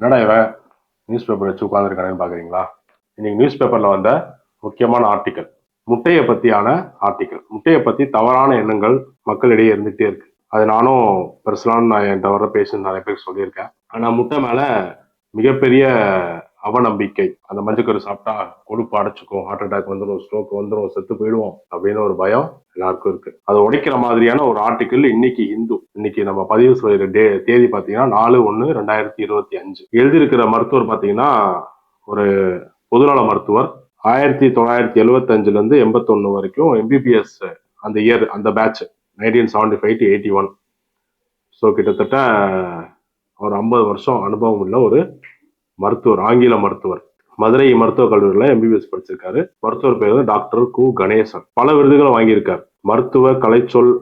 என்னடா இவன் news paper வச்சு உட்காந்துருக்கானு பார்க்குறீங்களா இன்னைக்கு நியூஸ் பேப்பரில் வந்த முக்கியமான ஆர்டிக்கல் முட்டையை பற்றியான ஆர்டிக்கல் முட்டையை பற்றி தவறான எண்ணங்கள் மக்களிடையே இருந்துகிட்டே இருக்கு. அது நானும் பர்சனலாக நான் என்கிட்ட வர பேசுன்னு நிறைய பேர் சொல்லியிருக்கேன். ஆனால் முட்டை மேலே மிகப்பெரிய அவநம்பிக்கை. அந்த மஞ்சக்கரு சாப்பிட்டா கொழுப்பு அடைச்சிக்கும் ஹார்ட் அட்டாக் வந்துடும் ஸ்ட்ரோக் வந்துடும் செத்து போயிடுவோம் அப்படின்னு ஒரு பயம் எல்லாருக்கும் இருக்கு. அதை உடைக்கிற மாதிரியான ஒரு ஆர்டிக்கிள் இன்னைக்கு இந்து. இன்னைக்கு நம்ம பதிவு செய்யற டே தேதி பார்த்தீங்கன்னா நாலு ஒன்று ரெண்டாயிரத்தி இருபத்தி அஞ்சு. எழுதியிருக்கிற மருத்துவர் பாத்தீங்கன்னா ஒரு பொதுநல மருத்துவர். ஆயிரத்தி தொள்ளாயிரத்தி எழுவத்தஞ்சுல இருந்து எண்பத்தொன்னு வரைக்கும் எம்பிபிஎஸ் அந்த இயர் அந்த batch nineteen seventy five to eighty one so கிட்டத்தட்ட ஒரு ஐம்பது வருஷம் அனுபவம் உள்ள ஒரு மருத்துவர் ஆங்கில மருத்துவர். மதுரை மருத்துவக் கல்லூரியில் எம்பிபிஎஸ் படிச்சிருக்காரு. மருத்துவர் பேர் வந்து டாக்டர் கு. கணேசன். பல விருதுகளை வாங்கியிருக்கார். மருத்துவ கலைச்சொல்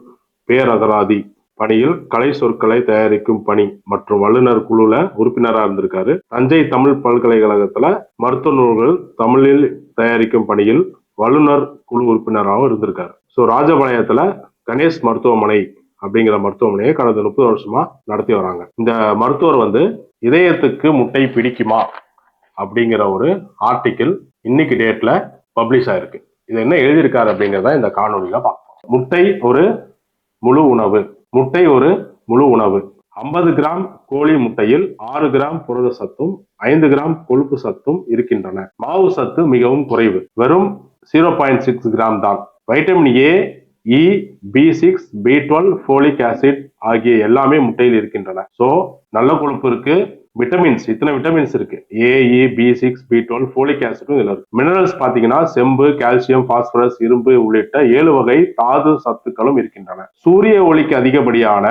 பேரகராதி பணியில் கலை சொற்களை தயாரிக்கும் பணி மற்றும் வல்லுநர் குழுல உறுப்பினராக இருந்திருக்காரு. தஞ்சை தமிழ் பல்கலைக்கழகத்துல மருத்துவ நூல்கள் தமிழில் தயாரிக்கும் பணியில் வல்லுநர் குழு உறுப்பினராகவும் இருந்திருக்காரு. ஸோ ராஜபாளையத்துல கணேஷ் மருத்துவமனை அப்படிங்கிற மருத்துவமனையை கடந்த முப்பது வருஷமா நடத்தி வராங்க. இந்த மருத்துவர் வந்து இதயத்துக்கு முட்டை பிடிக்குமா? அப்படிங்கிற ஒரு ஆர்டிக்கிள் இன்னைக்கு டேட்ல பப்ளிஷ் ஆயிருக்கு. இது என்ன எழுதியிருக்காரு அப்படிங்கிறத இந்த காணொலியில பார்ப்போம். முட்டை ஒரு முழு உணவு. முட்டை ஒரு முழு உணவு. ஐம்பது கிராம் கோழி முட்டையில் ஆறு கிராம் புரத சத்தும் ஐந்து கிராம் கொழுப்பு சத்தும் இருக்கின்றன. மாவு சத்து மிகவும் குறைவு. வெறும் ஜீரோ பாயிண்ட் சிக்ஸ் கிராம் தான். Vitamin A E B six B twelve folic acid ஆகிய எல்லாமே முட்டையில் இருக்கின்றன. ஸோ நல்ல கொழுப்பு இருக்கு. விட்டமின்ஸ் இத்தனை விட்டமின்ஸ் இருக்கு. A E B six B twelve folic ஆசிடும் இதுல இருக்கு. மினரல்ஸ் பாத்தீங்கன்னா செம்பு கால்சியம் பாஸ்பரஸ் இரும்பு உள்ளிட்ட ஏழு வகை தாது சத்துக்களும் இருக்கின்றன. சூரிய ஒளிக்கு அதிகப்படியான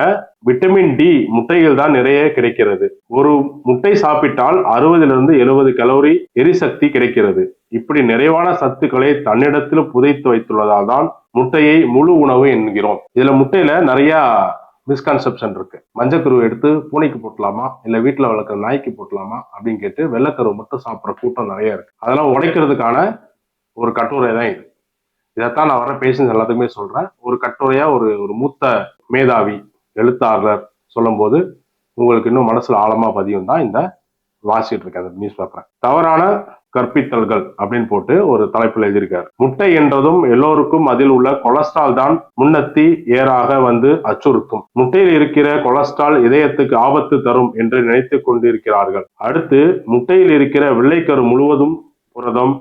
விட்டமின் டி முட்டைகள் தான் நிறைய கிடைக்கிறது. ஒரு முட்டை சாப்பிட்டால் அறுபதிலிருந்து எழுபது கலோரி எரிசக்தி கிடைக்கிறது. இப்படி நிறைவான சத்துக்களை தன்னிடத்தில் புதைத்து வைத்துள்ளதால் தான் முட்டையை முழு உணவு என்கிறோம். இதுல முட்டையில நிறைய மிஸ்கான்செப்ஷன் இருக்கு. மஞ்சக்கருவை எடுத்து பூனைக்கு போட்டலாமா? இல்ல வீட்டுல வளர்க்குற நாய்க்கு போட்டலாமா? அப்படின்னு கேட்டு வெள்ளைக்கருவை மட்டும் சாப்பிட்ற கூட்டம் நிறைய இருக்கு. அதெல்லாம் உடைக்கிறதுக்கான ஒரு கட்டுரை தான் இது. இதைத்தான் நான் வர பேஷன்ஸ் எல்லாத்துக்குமே சொல்றேன். ஒரு கட்டுரையா ஒரு ஒரு மூத்த மேதாவி எழுத்தாளர் சொல்லும்போது உங்களுக்கு இன்னும் மனசுல ஆழமா பதியும் தான் இந்த வாசிட்டு இருக்கேன் அந்த நியூஸ் பேப்பரை தவறான கற்பித்தல்கள் அப்படின்னு போட்டு ஒரு தலைப்பில் எழுதியிருக்காரு. முட்டை என்றதும் எல்லோருக்கும் அதில் உள்ள கொலஸ்ட்ரால் தான் முன்னத்தி ஏறாக வந்து அச்சுறுத்தும். முட்டையில் இருக்கிற கொலஸ்ட்ரால் இதயத்துக்கு ஆபத்து தரும் என்று நினைத்து கொண்டிருக்கிறார்கள். அடுத்து முட்டையில் இருக்கிற வெள்ளைக்கரு முழுவதும் புரதம்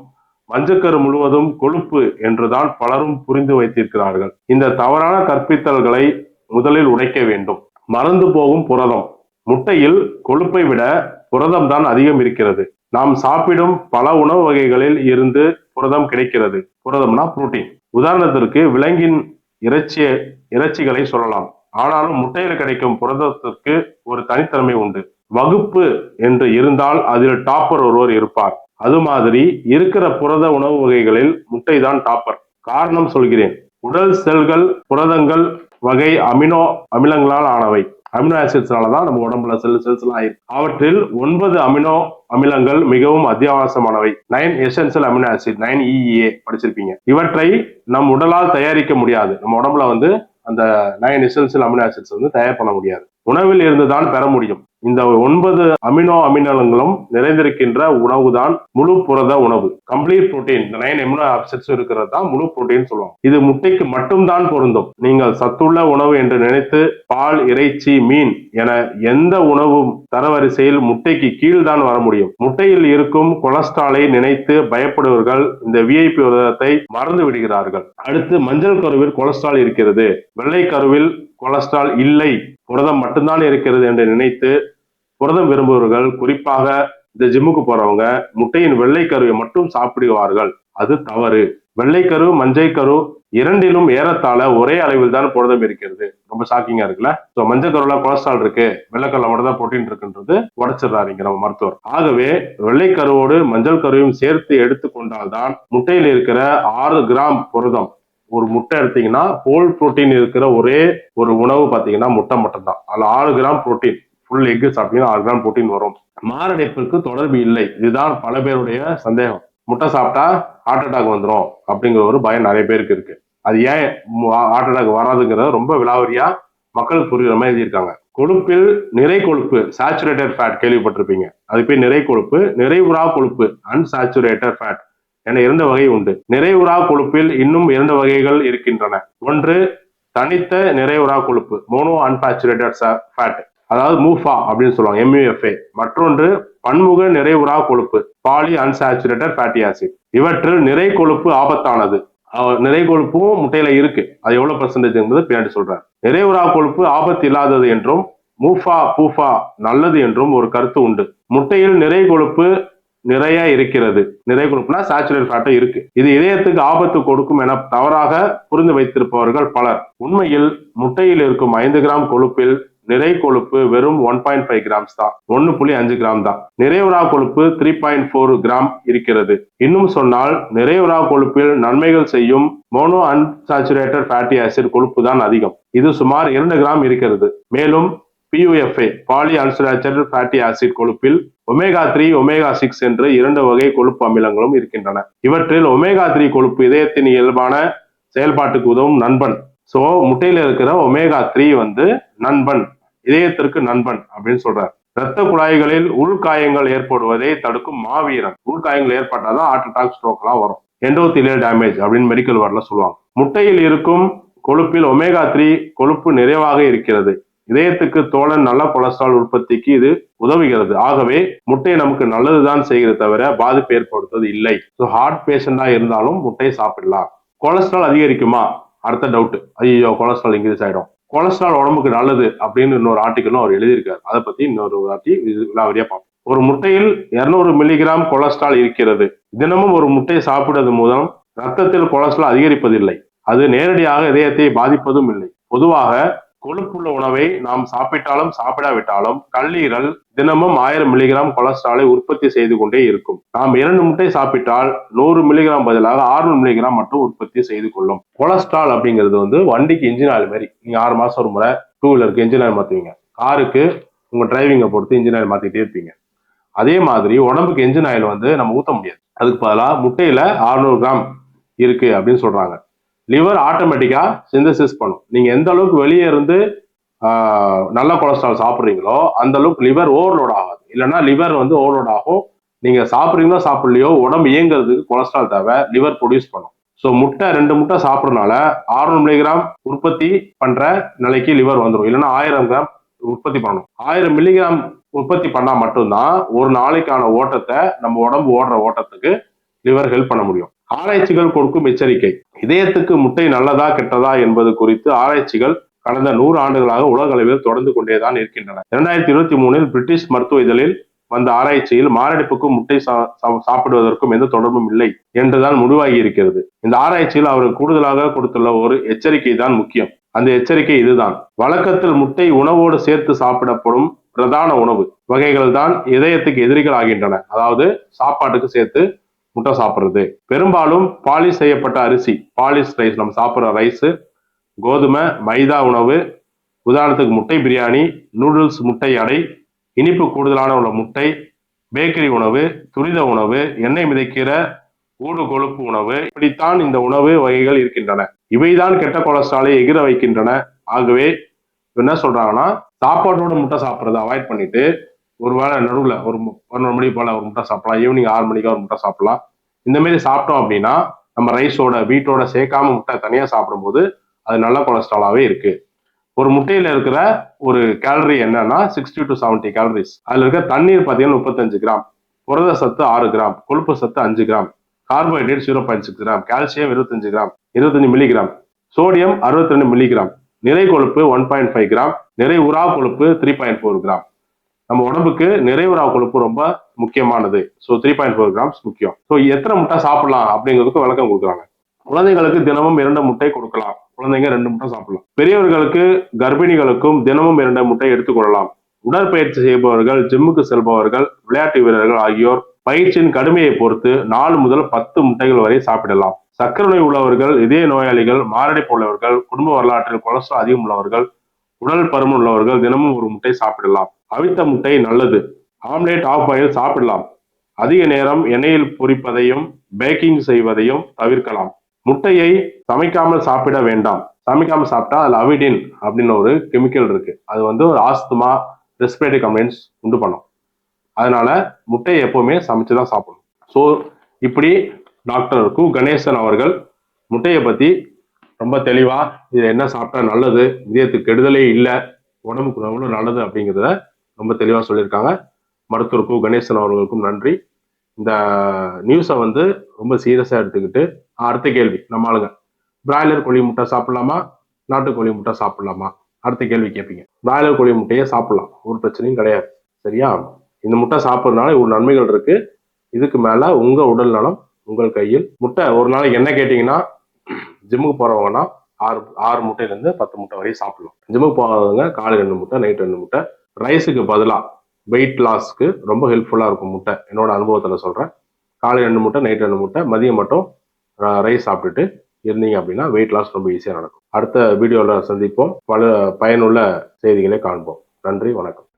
மஞ்சக்கரு முழுவதும் கொழுப்பு என்றுதான் பலரும் புரிந்து வைத்திருக்கிறார்கள். இந்த தவறான கற்பித்தல்களை முதலில் உடைக்க வேண்டும். மறந்து போகும் புரதம். முட்டையில் கொழுப்பை விட புரதம் தான் அதிகம் இருக்கிறது. நாம் சாப்பிடும் பல உணவு வகைகளில் இருந்து புரதம் கிடைக்கிறது. புரதம்னா புரோட்டீன். உதாரணத்திற்கு விலங்கின் இறைச்சி இறைச்சிகளை சொல்லலாம். ஆனாலும் முட்டையில் கிடைக்கும் புரதத்திற்கு ஒரு தனித்தன்மை உண்டு. வகுப்பு என்று இருந்தால் அதில் டாப்பர் ஒருவர் இருப்பார். அது மாதிரி இருக்கிற புரத உணவு வகைகளில் முட்டை தான் டாப்பர். காரணம் சொல்கிறேன். உடல் செல்கள் புரதங்கள் வகை அமினோ அமிலங்களால் ஆனவை. அமினோ ஆசிட்ஸ்னால தான் நம்ம உடம்புல செல் செல்ஸ்லாம் ஆயிருக்கு அவற்றில் ஒன்பது அமினோ அமிலங்கள் மிகவும் அத்தியாவசியமானவை. Nine essential amino acid nine E A படிச்சிருப்பீங்க. இவற்றை நம் உடலால் தயாரிக்க முடியாது. நம்ம உடம்புல வந்து அந்த நைன் எசென்சியல் அமினோ ஆசிட்ஸ் வந்து தயார் பண்ண முடியாது. உணவில் இருந்துதான் பெற முடியும். இந்த ஒன்பது அமினோ அமினங்களும் நிறைந்திருக்கின்ற உணவு தான் முழு புரத உணவு. கம்ப்ளீட் புரோட்டீன் இந்த நைன் அமினோ ஆசிட்ஸ் இருக்கிறது தான் முழு புரோட்டீன் சொல்லுவோம் இது முட்டைக்கு மட்டும்தான் பொருந்தும். நீங்கள் சத்துள்ள உணவு என்று நினைத்து பால் இறைச்சி மீன் என எந்த உணவும் தரவரிசையில் முட்டைக்கு கீழ் தான் வர முடியும். முட்டையில் இருக்கும் கொலஸ்ட்ராலை நினைத்து பயப்படுவர்கள் இந்த விஐபி விரதத்தை மறந்து விடுகிறார்கள். அடுத்து மஞ்சள் கருவில் கொலஸ்ட்ரால் இருக்கிறது. வெள்ளை கருவில் கொலஸ்ட்ரால் இல்லை. புரதம் மட்டும்தான் இருக்கிறது என்று நினைத்து புரதம் விரும்புபவர்கள் குறிப்பாக இந்த ஜிம்முக்கு போறவங்க முட்டையின் வெள்ளை கருவை மட்டும் சாப்பிடுவார்கள். அது தவறு. வெள்ளைக்கரு மஞ்சள் கரு இரண்டிலும் ஏறத்தாழ ஒரே அளவில் தான் புரதம் இருக்கிறது. ரொம்ப ஷாக்கிங்கா இருக்குல்ல? ஸோ மஞ்சள் கருவில் கொலஸ்ட்ரால் இருக்கு. வெள்ளைக்கருல மட்டும் தான் புரோட்டீன் இருக்குன்றது உடச்சிடுறாருங்க நம்ம மருத்துவர். ஆகவே வெள்ளைக்கருவோடு மஞ்சள் கருவையும் சேர்த்து எடுத்துக்கொண்டால்தான் முட்டையில் இருக்கிற ஆறு கிராம் புரதம் ஒரு முட்டை எடுத்தீங்கன்னா ஹோல் புரோட்டீன் இருக்கிற ஒரே ஒரு உணவு பார்த்தீங்கன்னா முட்டை மட்டும்தான். அதில் ஆறு கிராம் ப்ரோட்டீன் ஃபுல் எக்கு சாப்பிட்டீங்கன்னா ஆறு கிராம் புரோட்டீன் வரும். மாரடைப்பிற்கு தொடர்பு இல்லை. இதுதான் பல பேருடைய சந்தேகம். முட்டை சாப்பிட்டா ஹார்ட் அட்டாக் வந்துடும் அப்படிங்கிற ஒரு பயம் நிறைய பேருக்கு இருக்கு. அது ஏன் ஹார்ட் அட்டாக் வராதுங்கிறத ரொம்ப விலாவரியா மக்களுக்கு புரியுற மாதிரி எழுதியிருக்காங்க. கொழுப்பில் நிறை கொழுப்பு சாச்சுரேட்டட் ஃபேட் கேள்விப்பட்டிருப்பீங்க. அது பேர் நிறை கொழுப்பு நிறைவுறா கொழுப்பு அன்சாச்சுரேட்டட் ஃபேட் என இரண்டு வகை உண்டு. நிறைவுறா கொழுப்பில் இன்னும் இரண்டு வகைகள் இருக்கின்றன. ஒன்று தனித்த நிறைவுறா கொழுப்பு மோனோ அன்பேச்சுரேட்டட் ஃபேட் அதாவது மூஃபா அப்படின்னு சொல்லுவாங்க எம்யூஎஃப்ஏ மற்றொன்று பன்முக நிறைவுறா கொழுப்பு பாலி அன்சாச்சுரேட்டட் ஃபேட்டி ஆசிட் இவற்றில் நிறை கொழுப்பு ஆபத்தானது. நிறை கொழுப்பும் முட்டையில இருக்கு. அது எவ்வளவு பர்சன்டேஜ் என்பது பின்னாடி சொல்றேன் நிறைவுறா கொழுப்பு ஆபத்து இல்லாதது என்றும் மூஃபா பூஃபா நல்லது என்றும் ஒரு கருத்து உண்டு. முட்டையில் நிறை கொழுப்பு நிறைய இருக்கிறது. நிறை கொழுப்புனா சாச்சுரேட் ஃபேட்டும் இருக்கு. இது இதயத்துக்கு ஆபத்து கொடுக்கும் என தவறாக புரிந்து வைத்திருப்பவர்கள் பலர். உண்மையில் முட்டையில் இருக்கும் ஐந்து கிராம் கொழுப்பில் நிறை கொழுப்பு வெறும் ஒன் பாயிண்ட் ஃபைவ் கிராம்ஸ் தான். ஒன்னு புள்ளி அஞ்சு கிராம் தான். நிறைவுறா கொழுப்பு த்ரீ பாயிண்ட் ஃபோர் கிராம் இருக்கிறது. இன்னும் சொன்னால் நிறைவுறா கொழுப்பில் நன்மைகள் செய்யும் மோனோ அன்சாச்சுரேட்டட் ஃபேட்டி ஆசிட் கொழுப்பு தான் அதிகம். இது சுமார் இரண்டு கிராம் இருக்கிறது. மேலும் P U F A poly unsaturated fatty acid கொழுப்பில் omega three omega six என்று இரண்டு வகை கொழுப்பு அமிலங்களும் இருக்கின்றன. இவற்றில் ஒமேகா த்ரீ கொழுப்பு இதயத்தின் இயல்பான செயல்பாட்டுக்கு உதவும் நண்பன். சோ முட்டையில இருக்கிற ஒமேகா த்ரீ வந்து நண்பன். இதயத்திற்கு நண்பன் அப்படின்னு சொல்றார். இரத்த குழாய்களில் உள்காயங்கள் ஏற்படுவதை தடுக்கும் மாவீரன். உள்காயங்கள் ஏற்பட்டாதான் ஹார்ட் அட்டாக் ஸ்ட்ரோக் எல்லாம் வரும். எண்டோத்திலியல் டேமேஜ் அப்படின்னு மெடிக்கல் வார்டில் சொல்லுவாங்க. முட்டையில் இருக்கும் கொழுப்பில் ஒமேகா த்ரீ கொழுப்பு நிறைவாக இருக்கிறது. இதயத்துக்கு தோழன் நல்ல கொலஸ்ட்ரால் உற்பத்திக்கு இது உதவுகிறது. ஆகவே முட்டை நமக்கு நல்லதுதான் செய்கிறது தவிர பாதிப்பு ஏற்படுத்துவது இல்லை. ஸோ ஹார்ட் பேஷண்டா இருந்தாலும் முட்டையை சாப்பிடலாம். கொலஸ்ட்ரால் அதிகரிக்குமா? அடுத்த டவுட் ஐயோ கொலஸ்ட்ரால் இன்க்ரீஸ் ஆயிடும். கொலஸ்ட்ரால் உடம்புக்கு நல்லது அப்படின்னு இன்னொரு ஆர்டிக்கலும் அவர் எழுதியிருக்காரு. அதை பத்தி இன்னொரு வாட்டி விலாவரியா பார்ப்போம். ஒரு முட்டையில் 200 மில்லிகிராம் கொலஸ்ட்ரால் இருக்கிறது. தினமும் ஒரு முட்டையை சாப்பிடுவது மூலம் ரத்தத்தில் கொலஸ்ட்ரால் அதிகரிப்பதில்லை. அது நேரடியாக இதயத்தை பாதிப்பதும் இல்லை. பொதுவாக கொழுப்புள்ள உணவை நாம் சாப்பிட்டாலும் சாப்பிடாவிட்டாலும் கல்லீரல் தினமும் ஆயிரம் மில்லிகிராம் கொலஸ்ட்ராலை உற்பத்தி செய்து கொண்டே இருக்கும். நாம் இரண்டு முட்டை சாப்பிட்டால் நூறு மில்லிகிராம் பதிலாக 600 மில்லிகிராம் மட்டும் உற்பத்தி செய்து கொள்ளும். கொலஸ்ட்ரால் அப்படிங்கிறது வந்து வண்டிக்கு இன்ஜின் ஆயில் மாதிரி. நீங்க ஆறு மாசம் ஒரு முறை டூ வீலருக்கு இன்ஜின் ஆயில் மாத்துவீங்க. காருக்கு உங்க டிரைவிங்கை பொறுத்து இன்ஜின் ஆயில் மாத்திட்டே இருப்பீங்க. அதே மாதிரி உடம்புக்கு என்ஜின் ஆயில் வந்து நம்ம ஊத்த முடியாது. அதுக்கு பதிலாக முட்டையில 600 கிராம் இருக்கு அப்படின்னு சொல்றாங்க. லிவர் ஆட்டோமேட்டிக்காக சிந்தசிஸ் பண்ணும். நீங்கள் எந்த அளவுக்கு வெளியே இருந்து நல்ல கொலஸ்ட்ரால் சாப்பிட்றீங்களோ அந்த அளவுக்கு லிவர் ஓவர்லோட் ஆகாது. இல்லைன்னா லிவர் வந்து ஓவர்லோட் ஆகும். நீங்கள் சாப்பிட்றீங்களோ சாப்பிட்லையோ உடம்பு இயங்குறதுக்கு கொலஸ்ட்ரால் தேவை லிவர் ப்ரொடியூஸ் பண்ணும். ஸோ முட்டை ரெண்டு முட்டை சாப்பிட்றதுனால 600 மில்லிகிராம் உற்பத்தி பண்ணுற நிலைக்கு லிவர் வந்துடும் இல்லைன்னா ஆயிரம் கிராம் உற்பத்தி பண்ணணும் ஆயிரம் மில்லிகிராம் உற்பத்தி பண்ணால் மட்டும்தான் ஒரு நாளைக்கான ஓட்டத்தை நம்ம உடம்பு ஓடுற ஓட்டத்துக்கு லிவர் ஹெல்ப் பண்ண முடியும். ஆராய்ச்சிகள் கொடுக்கும் எச்சரிக்கை. இதயத்துக்கு முட்டை நல்லதா கெட்டதா என்பது குறித்து ஆராய்ச்சிகள் கடந்த நூறு ஆண்டுகளாக உலக அளவில் தொடர்ந்து கொண்டேதான் இருக்கின்றன. இரண்டாயிரத்தி இருபத்தி மூணில் பிரிட்டிஷ் மருத்துவ இதழில் வந்த ஆராய்ச்சியில் மாரடைப்புக்கும் முட்டை சா- சா- சாப்பிடுவதற்கும் எந்த தொடர்பும் இல்லை என்றுதான் முடிவாகி இருக்கிறது. இந்த ஆராய்ச்சியில் அவர் கூடுதலாக கொடுத்துள்ள ஒரு எச்சரிக்கை தான் முக்கியம். அந்த எச்சரிக்கை இதுதான். வழக்கத்தில் முட்டை உணவோடு சேர்த்து சாப்பிடப்படும் பிரதான உணவு வகைகள் தான் இதயத்துக்கு எதிரிகள் ஆகின்றன. அதாவது சாப்பாட்டுக்கு சேர்த்து முட்டை சாப்பிட்றது. பெரும்பாலும் பாலிஷ் செய்யப்பட்ட அரிசி. பாலிஷ் ரைஸ் நம்ம சாப்பிட்ற ரைஸ் கோதுமை மைதா உணவு உதாரணத்துக்கு முட்டை பிரியாணி நூடுல்ஸ் முட்டை அடை இனிப்பு கூடுதலான உள்ள முட்டை பேக்கரி உணவு துரித உணவு எண்ணெய் மிதைக்கிற ஊடு கொழுப்பு உணவு. இப்படித்தான் இந்த உணவு வகைகள் இருக்கின்றன. இவைதான் கெட்ட கொலஸ்ட்ராலை எகிர வைக்கின்றன. ஆகவே என்ன சொல்றாங்கன்னா சாப்பாட்டோட முட்டை சாப்பிட்றத அவாய்ட் பண்ணிட்டு ஒருவேளை நடுவில் ஒரு பன்னெண்டு மணி போல ஒரு முட்டை சாப்பிடலாம். ஈவினிங் ஆறு மணிக்கு ஒரு முட்டை சாப்பிடலாம். இந்த மாதிரி சாப்பிட்டோம் அப்படின்னா நம்ம ரைஸோட வீட்டோட சேர்க்காம முட்டை தனியாக சாப்பிடும்போது அது நல்ல கொலஸ்ட்ராலாகவே இருக்கு. ஒரு முட்டையில இருக்கிற ஒரு கேலரி என்னன்னா சிக்ஸ்டி டு 70 கேலரிஸ் அதுல இருக்க தண்ணீர் பார்த்தீங்கன்னா முப்பத்தஞ்சு கிராம். புரத சத்து ஆறு கிராம். கொழுப்பு சத்து அஞ்சு gram. Carbohydrate zero point six gram. Calcium இருபத்தஞ்சு கிராம். இருபத்தஞ்சு மில்லிகிராம் சோடியம் 62 ரெண்டு மில்லிகிராம் நிறை கொழுப்பு ஒன் பாயிண்ட் ஃபைவ் கிராம். நிறை உரா கொழுப்பு த்ரீ பாயிண்ட் ஃபோர் கிராம். நம்ம உடம்புக்கு நிறை உரா கொழுப்பு ரொம்ப முக்கியமானது. So three point four grams முக்கியம். ஸோ எத்தனை முட்டை சாப்பிடலாம் அப்படிங்கிறதுக்கு விளக்கம் கொடுக்குறாங்க. குழந்தைகளுக்கு தினமும் இரண்டு முட்டை கொடுக்கலாம். குழந்தைங்க ரெண்டு முட்டை சாப்பிடலாம். பெரியவர்களுக்கு கர்ப்பிணிகளுக்கும் தினமும் இரண்டு முட்டை எடுத்துக்கொள்ளலாம் உடற்பயிற்சி செய்பவர்கள் ஜிம்முக்கு செல்பவர்கள் விளையாட்டு வீரர்கள் ஆகியோர் பயிற்சியின் கடுமையை பொறுத்து நாலு முதல் பத்து முட்டைகள் வரை சாப்பிடலாம். சர்க்கரை நோய் உள்ளவர்கள் இதய நோயாளிகள் மாரடைப்பு உள்ளவர்கள் குடும்ப வரலாற்றில் கொலஸ்ட்ரால் அதிகம் உள்ளவர்கள் உடல் பருமன் உள்ளவர்கள் தினமும் ஒரு முட்டை சாப்பிடலாம். அவித்த முட்டை நல்லது. ஆம்லேட் ஆஃப் ஆயில் சாப்பிடலாம். அதிக நேரம் எண்ணெயில் பொரிப்பதையும் பேக்கிங் செய்வதையும் தவிர்க்கலாம். முட்டையை சமைக்காமல் சாப்பிட வேண்டாம். சமைக்காமல் சாப்பிட்டா அதில் அவிடின் அப்படின்னு ஒரு கெமிக்கல் இருக்கு. அது வந்து ஒரு ஆஸ்துமா ரெஸ்பிரேட்டரி கம்ப்ளைண்ட்ஸ் உண்டு பண்ணும். அதனால முட்டையை எப்பவுமே சமைச்சு தான் சாப்பிடணும். ஸோ இப்படி டாக்டர் கு கணேசன் அவர்கள் முட்டையை பற்றி ரொம்ப தெளிவா இது என்ன சாப்பிட்டா நல்லது இதயத்துக்கு கெடுதலே இல்லை உடம்புக்கு எவ்வளோ நல்லது அப்படிங்கிறத ரொம்ப தெளிவாக சொல்லியிருக்காங்க. மருத்துவர் கு கணேசன் அவர்களுக்கும் நன்றி. இந்த நியூஸை வந்து ரொம்ப சீரியஸாக எடுத்துக்கிட்டு அடுத்த கேள்வி நம்ம ஆளுங்க. பிராய்லர் கோழி முட்டை சாப்பிடலாமா? நாட்டுக்கோழி முட்டை சாப்பிடலாமா? அடுத்த கேள்வி கேட்பீங்க. பிராய்லர் கோழி முட்டையே சாப்பிடலாம் ஒரு பிரச்சனையும் கிடையாது. சரியா? இந்த முட்டை சாப்பிட்றதுனால இவ்வளோ நன்மைகள் இருக்கு. இதுக்கு மேலே உங்கள் உடல் நலம் உங்கள் கையில். முட்டை ஒரு நாளைக்கு என்ன கேட்டிங்கன்னா ஜிம்முக்கு போகிறவங்கன்னா ஆறு ஆறு முட்டையிலேருந்து பத்து முட்டை வரையும் சாப்பிடலாம். ஜிம்முக்கு போகாதவங்க காலை ரெண்டு முட்டை நைட் ரெண்டு முட்டை. ரைஸுக்கு பதிலாக வெயிட் லாஸ்க்கு ரொம்ப ஹெல்ப்ஃபுல்லாக இருக்கும் முட்டை. என்னோட அனுபவத்தில் சொல்கிறேன் காலை ரெண்டு முட்டை நைட் ரெண்டு முட்டை மதியம் மட்டும் ரைஸ் சாப்பிட்டுட்டு இருந்தீங்க அப்படின்னா வெயிட் லாஸ் ரொம்ப ஈஸியாக நடக்கும். அடுத்த வீடியோவில் சந்திப்போம். பல பயனுள்ள செய்திகளை காண்போம். நன்றி வணக்கம்.